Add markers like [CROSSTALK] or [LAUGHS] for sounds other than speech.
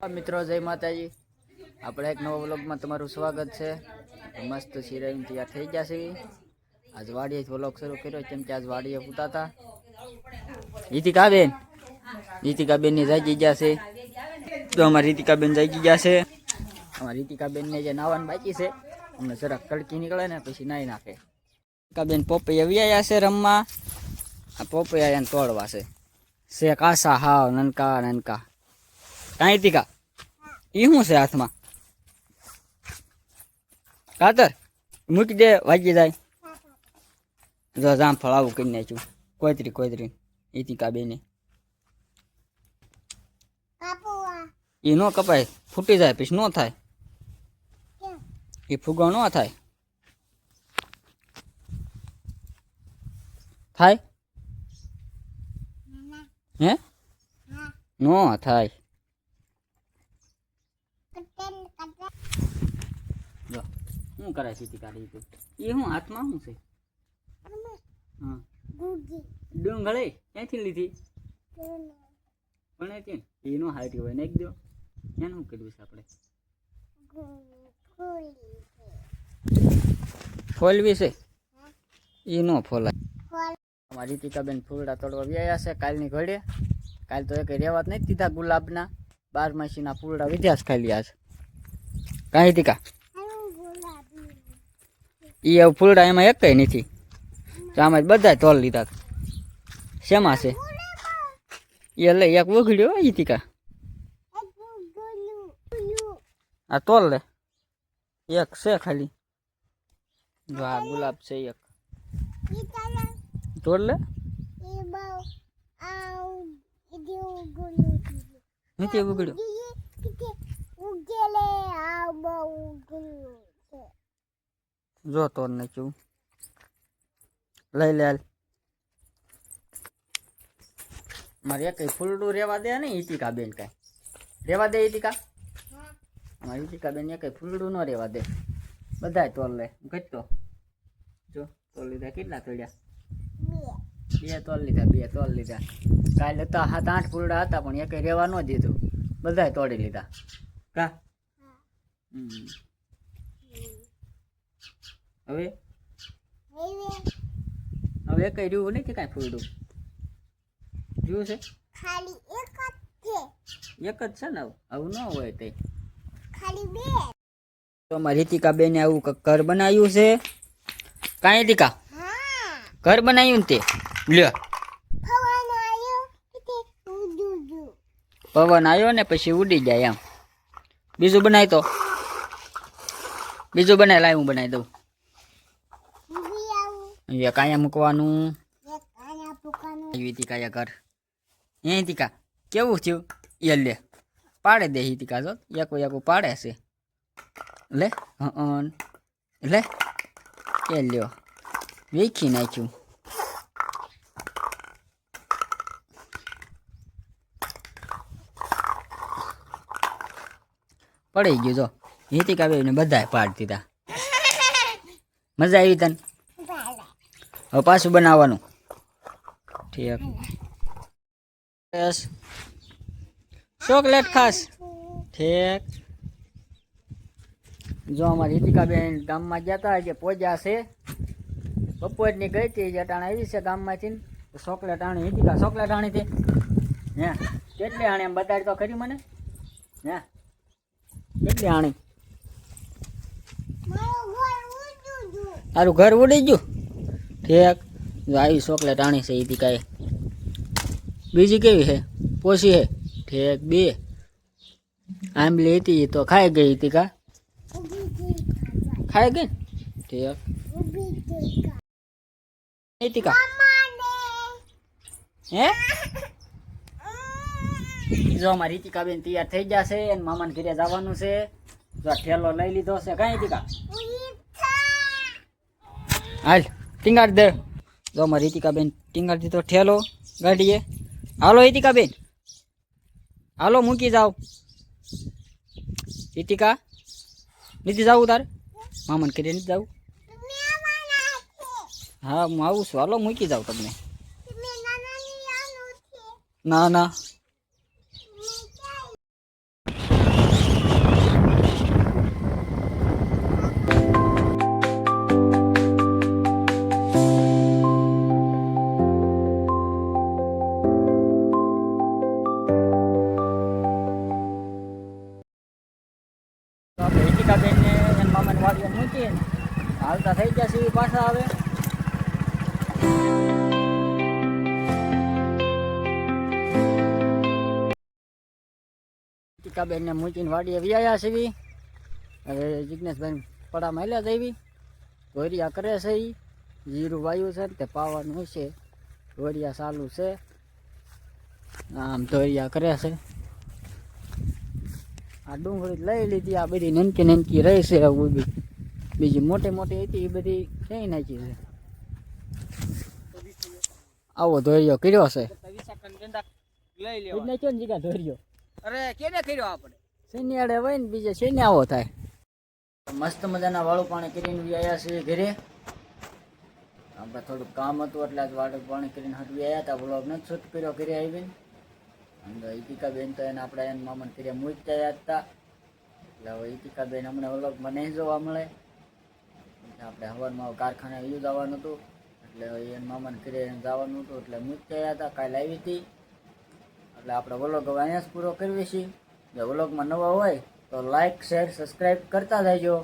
હા મિત્રો, જય માતાજી. આપણે એક નવા વ્લોગમાં તમારું સ્વાગત છે. મસ્ત સિરાઈન તૈયાર થઈ ગયા છે. આજ વાડીએ વ્લોગ શરૂ કર્યો, કેમ કે આજ વાડીએ પૂતાતા રીતિકા બેન રીતિકા બેન જાગી ગયા છે. તો અમારી રીતિકા બેન જાગી ગયા છે. અમારી રીતિકા બેન ને જે નાવાનું બાકી છે, અમને જરાક કડકી નીકળે ને પછી નાહી નાખે. રીતિકા બેન આવી વ્યાયા છે રમવા. આ પોપૈયા આવ્યા તોડવા છે. શેખ કાસા હાવ નનકા નનકા. કાંઈ ટીકા એ શું છે હાથમાં? કાતર મૂકી દે વાગી જાય. જો જામફળ આવું કરી નાખ્યું. કોઈતરી કોઈતરી એ તીકા બેને એ નો કપાય. ફૂટી જાય પછી નો થાય. એ ફૂગો ન થાય. થાય? હે? નો થાય જો શું કરે છે તીકા તું એ શું હાથમાં શું છે? હા. ડુંગળી. ક્યાંથી લીધી? પણ એ એનો હાઈટ હોય નાખી દો. એને શું કર્યું છે આપણે? ફોલવી છે? એ નો ફોલાય. અમારી રીતિકાબેન ફૂલડા તોડવા વ્યાયા છે કાલની ઘડીએ કાલ તો એક રેવા જ નહીં દીધા ગુલાબના. બાર માસીના ફૂલડા વિધ્યાસ ખાઈ લ્યા છે કાંઈ તીકા એ હવે ફૂલડા એમાં એક નથી. તો આમાં બધા તોલ લીધા શેમાં છે? એ લે એક વગડ્યો એ તીકા આ તોલ લે. એક છે ખાલી. જો આ ગુલાબ છે એક. તોડ લે? નથી વગડ્યો જો તોડ નાખ્યું લઈ લે મારે એક ફૂલડું રેવા દે ને ઈતિકા બેન કાંઈ. રેવા દે ઈતિકા? અમારી ઈતિકા બેન એક ફૂલડું ન રેવા દે. બધાય તોલ લે. ઘટતો જો, તોલ લીધા કેટલા તોડ્યા? બે તોલ લીધા, બે તોલ લીધા. કાલે તો સાત આઠ ફૂલડા હતા, પણ એક રેવા ન દીધું. બધાય તોડી લીધા. કા? હમ. હવે? હવે કઈ રહ્યું નહીં કે કાંઈ ફૂલડું જોયું છે? ખાલી એક જ છે. એક જ છે ને આવું ન હોય તે ખાલી બે. તો અમારી રીતિકા બેને આવું ઘર બનાવ્યું છે. કાંઈ રીતિકા? ઘર બનાવ્યું ને તે? લ્યો પવન આવ્યો ને પછી ઉડી જાય એમ. બીજું બનાવી તો? બીજું બનાવી લાય હું બનાવી દઉં. અહીંયા કાયા મૂકવાનું? આના પુકાનું આવ્યું એ તીકા કેવું થયું? એ લે. પાડે દે તીકા જો. એક એક પાડે છે. લે હં લે. એ લ્યો. વેખી નાખ્યું. પડી ગયું જો. હિતિકા બેને બધાએ પાડ દીધા [LAUGHS] મજા આવી તને? હવે પાછું બનાવવાનું. ઠીક. ચોકલેટ ખાસ. ઠીક. જો અમારી રીતિકાબેન ગામમાં ગયા હતા જે પોજા છે. બપોરની ગઈ હતી જટાણ આવી છે ગામમાંથી. ચોકલેટ આણી રીતિકા ચોકલેટ આણી હતી. હે કેટલી આણી એમ બતાડ તો ખરી મને? હે કેટલી આણી? તારું ઘર ઉડી ગયું? ઠીક આવી ચોકલેટ આણી છે રીતિકાએ બીજી કેવી છે? પોસી છે? ઠેક, બે. આંબલી હતી, તો ખાઈ ગઈ હતી કા? ખાઈ ગઈ ઠેક. હતી હે? જો અમારી રીતિકાબેન તૈયાર થઈ ગયા છે, અને મામાને ઘરે જવાનું છે. જો ઠેલો લઈ લીધો છે. કઈ રીતિકા હાલ. ટીંગાડ દે. જો અમારી રીતિકાબેન ટીંગાડ દીધો ઠેલો ગાડીએ. હાલો રીતિકાબેન. હાલો મૂકી જાઓ. રીતિકા નથી જવું તારે? મામાને ઘરે નથી જવું? હા હું આવું છું. હાલો મૂકી જાઉં તમને. ના ના. હાલતા થઈ ગયા છે પાછા આવે ટીકાબેનને મૂકીને વાડીએ વ્યાયા છે. હવે જિજ્ઞેશભાઈ પડા માલ્યા દેવી ધોરિયા કરે છે એ જીરું વાયુ છે તે પાવાનું છે. ધોરિયા ચાલુ છે. આમ ધોરિયા કરે છે. આ ડુંગળી લઈ લીધી, આ બધી નનકી નનકી રહી છે ઊભી બીજી મોટી મોટી હતી એ બધી ક્યાંય નાખી છે? આવો ધોર્યો કર્યો છે? લઈ ઈ જ નાખ્યો ને જીગા ધોરિયો અરે કેને કર્યો આપણે? શનિયાળે હોય ને બીજે શનિ આવો થાય? મસ્ત મજાના વાળું પાણી કરીને બી આવ્યા છે ઘરે. આપણે થોડુંક કામ હતું એટલે આજ વાળું પાણી કરીને હટવી આવ્યા હતા. બોલો આપણે છૂટ કર્યો ઘરે આવીને. અને ઈતિકા બેન તો એને આપણે એને મામન કર્યા મૂજ ગયા હતા. એટલે હવે ઈતિકા બેન હમણાં ઓલો મને જોવા મળે. આપણે હવારમાં કારખાને યુઝ આવવાનું હતું. એટલે એને મામાને કર્યા જવાનું હતું. એટલે મૂજ ગયા હતા, કાલે આવી હતી. એટલે આપણે વ્લોગ હવે અહીંયા જ પૂરો કરીએ છીએ. જો વ્લોગમાં નવા હોય તો લાઈક શેર સબસ્ક્રાઈબ કરતા જજો